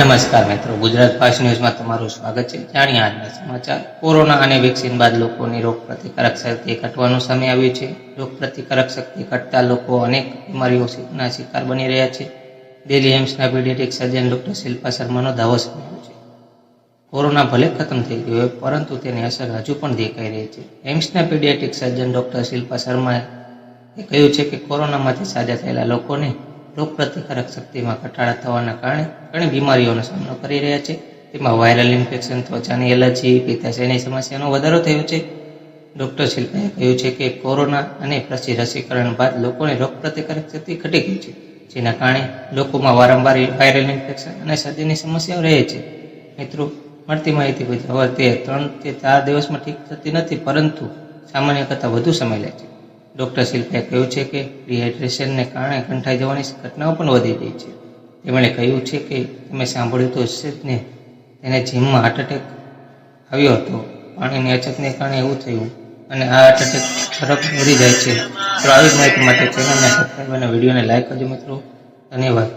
નમસ્કાર મિત્રો, ગુજરાત ફાસ્ટ ન્યૂઝમાં તમારું સ્વાગત છે. જાણીએ આજના સમાચાર. કોરોના અને વેક્સિન બાદ લોકોની રોગ પ્રતિકારક શક્તિ ઘટવાનો સમય આવ્યો છે. રોગ પ્રતિકારક શક્તિ ઘટતા લોકો અનેક બીમારીઓના શિકાર બની રહ્યા છે. દિલ્હી એમ્સના પીડિયાટિક સર્જન ડોક્ટર શિલ્પા શર્માનો દાવો સાંભળ્યો છે. કોરોના ભલે ખતમ થઈ ગયો પરંતુ તેની અસર હજુ પણ દેખાઈ રહી છે. એમ્સના પીડિયાટિક સર્જન ડોક્ટર શિલ્પા શર્માએ કહ્યું છે કે કોરોનામાંથી સાજા થયેલા લોકોને રોગપ્રતિકારક શક્તિમાં ઘટાડા થવાના કારણે ઘણી બીમારીઓનો સામનો કરી રહ્યા છે. તેમાં વાયરલ ઇન્ફેક્શન, ત્વચાની એલર્જી, પિત્તાશયની સમસ્યાનો વધારો થયો છે. ડૉક્ટર શિલ્પાએ કહ્યું છે કે કોરોના અને પછી રસીકરણ બાદ લોકોની રોગપ્રતિકારક શક્તિ ઘટી ગઈ છે, જેના કારણે લોકોમાં વારંવાર વાયરલ ઇન્ફેક્શન અને શરદીની સમસ્યાઓ રહે છે. મિત્રો, મળતી માહિતી મુજબ હવે તે ત્રણ કે ચાર દિવસમાં ઠીક થતી નથી, પરંતુ સામાન્ય કરતાં વધુ સમય લે છે. ડૉક્ટર શિલ્પાએ કહ્યું છે કે ડિહાઇડ્રેશનને કારણે કંઠાઈ જવાની ઘટનાઓ પણ વધી ગઈ છે. તેમણે કહ્યું છે કે તમે સાંભળ્યું તો હશે તેને જીમમાં હાર્ટ એટેક આવ્યો હતો. પાણીની અછતને કારણે એવું થયું અને આ હાર્ટ એટેક તરફ વધી જાય છે. તો આવી જ માહિતી માટે ચેનલને સબસ્ક્રાઈબ અને વિડીયોને લાઈક કરજો મિત્રો. ધન્યવાદ.